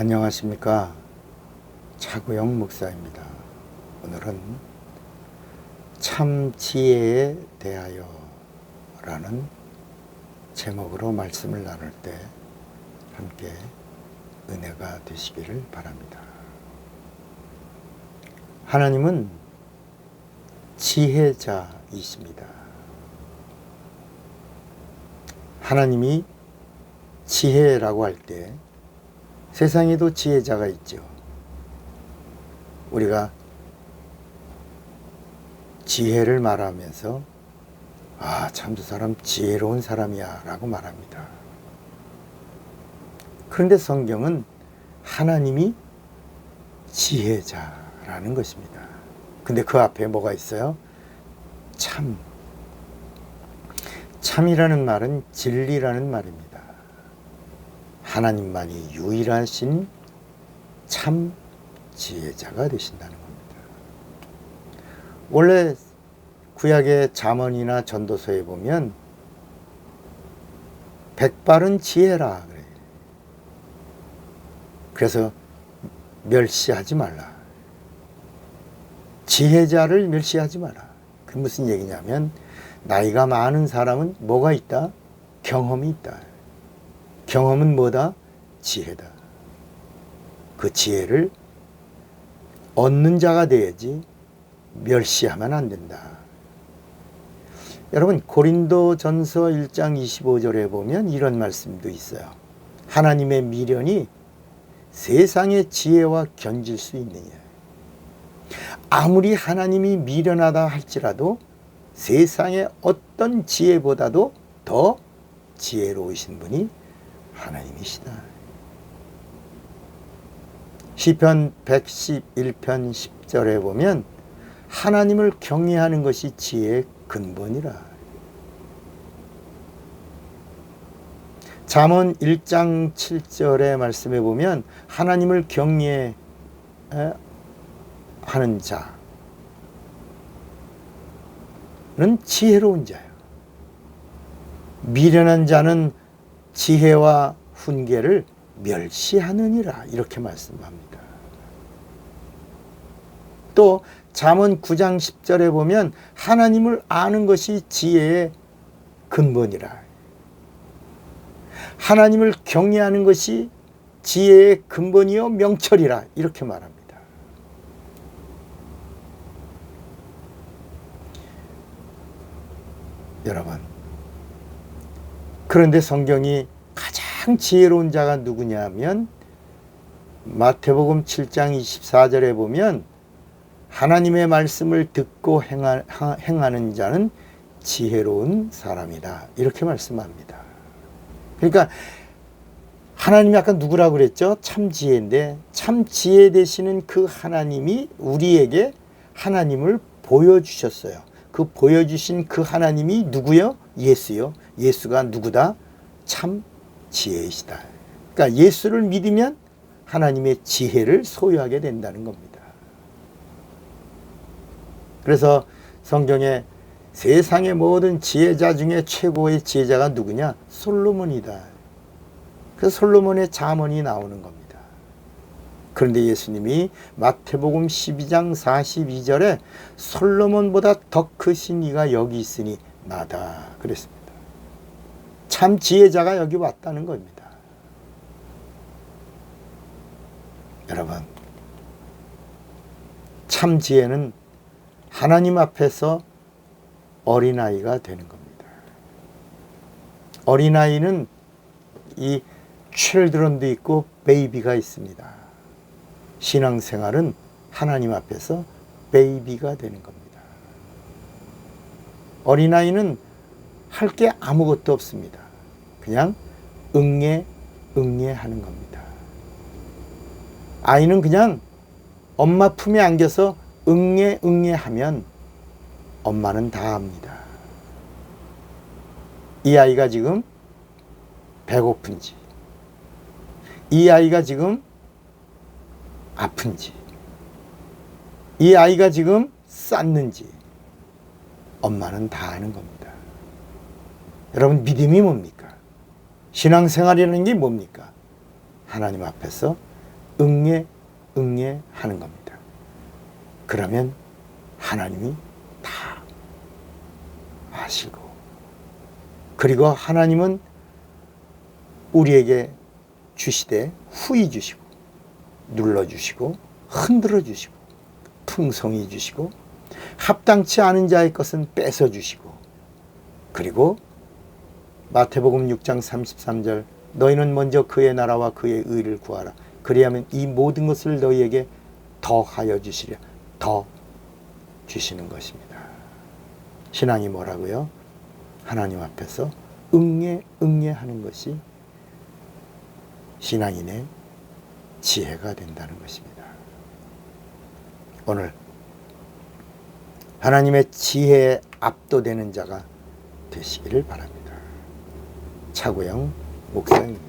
안녕하십니까. 차구영 목사입니다. 오늘은 참 지혜에 대하여 라는 제목으로 말씀을 나눌 때 함께 은혜가 되시기를 바랍니다. 하나님은 지혜자이십니다. 하나님이 지혜라고 할때 세상에도 지혜자가 있죠. 우리가 지혜를 말하면서 아, 참 저 사람 지혜로운 사람이야 라고 말합니다. 그런데 성경은 하나님이 지혜자라는 것입니다. 근데 그 앞에 뭐가 있어요? 참. 참이라는 말은 진리라는 말입니다. 하나님만이 유일하신 참 지혜자가 되신다는 겁니다. 원래 구약의 잠언이나 전도서에 보면 백발은 지혜라 그래요. 그래서 멸시하지 말라. 지혜자를 멸시하지 마라. 그 무슨 얘기냐면 나이가 많은 사람은 뭐가 있다? 경험이 있다. 경험은 뭐다? 지혜다. 그 지혜를 얻는 자가 돼야지 멸시하면 안 된다. 여러분 고린도 전서 1장 25절에 보면 이런 말씀도 있어요. 하나님의 미련이 세상의 지혜와 견질 수 있느냐. 아무리 하나님이 미련하다 할지라도 세상의 어떤 지혜보다도 더 지혜로우신 분이 하나님이시다. 시편 111편 10절에 보면 하나님을 경외하는 것이 지혜의 근본이라. 잠언 1장 7절의 말씀에 보면 하나님을 경외하는 자는 지혜로운 자예요. 미련한 자는 지혜와 훈계를 멸시하느니라 이렇게 말씀합니다. 또 잠언 9장 10절에 보면 하나님을 아는 것이 지혜의 근본이라. 하나님을 경외하는 것이 지혜의 근본이요 명철이라 이렇게 말합니다. 여러분 그런데 성경이 가장 지혜로운 자가 누구냐면 마태복음 7장 24절에 보면 하나님의 말씀을 듣고 행하는 자는 지혜로운 사람이다. 이렇게 말씀합니다. 그러니까 하나님이 아까 누구라고 그랬죠? 참 지혜인데 참 지혜 되시는 그 하나님이 우리에게 하나님을 보여주셨어요. 그 보여주신 그 하나님이 누구요? 예수요. 예수가 누구다? 참 지혜이시다. 그러니까 예수를 믿으면 하나님의 지혜를 소유하게 된다는 겁니다. 그래서 성경에 세상의 모든 지혜자 중에 최고의 지혜자가 누구냐? 솔로몬이다. 그 솔로몬의 자문이 나오는 겁니다. 그런데 예수님이 마태복음 12장 42절에 솔로몬보다 더 크신 이가 여기 있으니 나다 그랬습니다. 참 지혜자가 여기 왔다는 겁니다. 여러분, 참 지혜는 하나님 앞에서 어린아이가 되는 겁니다. 어린아이는 이 칠드런도 있고 베이비가 있습니다. 신앙생활은 하나님 앞에서 베이비가 되는 겁니다. 어린아이는 할 게 아무것도 없습니다. 그냥 응애, 응애 하는 겁니다. 아이는 그냥 엄마 품에 안겨서 응애, 응애 하면 엄마는 다 합니다. 이 아이가 지금 배고픈지, 이 아이가 지금 아픈지, 이 아이가 지금 쌌는지, 엄마는 다 아는 겁니다. 여러분, 믿음이 뭡니까? 신앙생활이라는 게 뭡니까? 하나님 앞에서 응애, 응애 하는 겁니다. 그러면 하나님이 다 아시고, 그리고 하나님은 우리에게 주시되 후히 주시고, 눌러주시고, 흔들어 주시고, 풍성히 주시고, 합당치 않은 자의 것은 뺏어 주시고, 그리고 마태복음 6장 33절 너희는 먼저 그의 나라와 그의 의를 구하라. 그리하면 이 모든 것을 너희에게 더하여 주시려. 더 주시는 것입니다. 신앙이 뭐라고요? 하나님 앞에서 응애 응애 하는 것이 신앙인의 지혜가 된다는 것입니다. 오늘 하나님의 지혜에 압도되는 자가 되시기를 바랍니다. 차고영 목사입니다.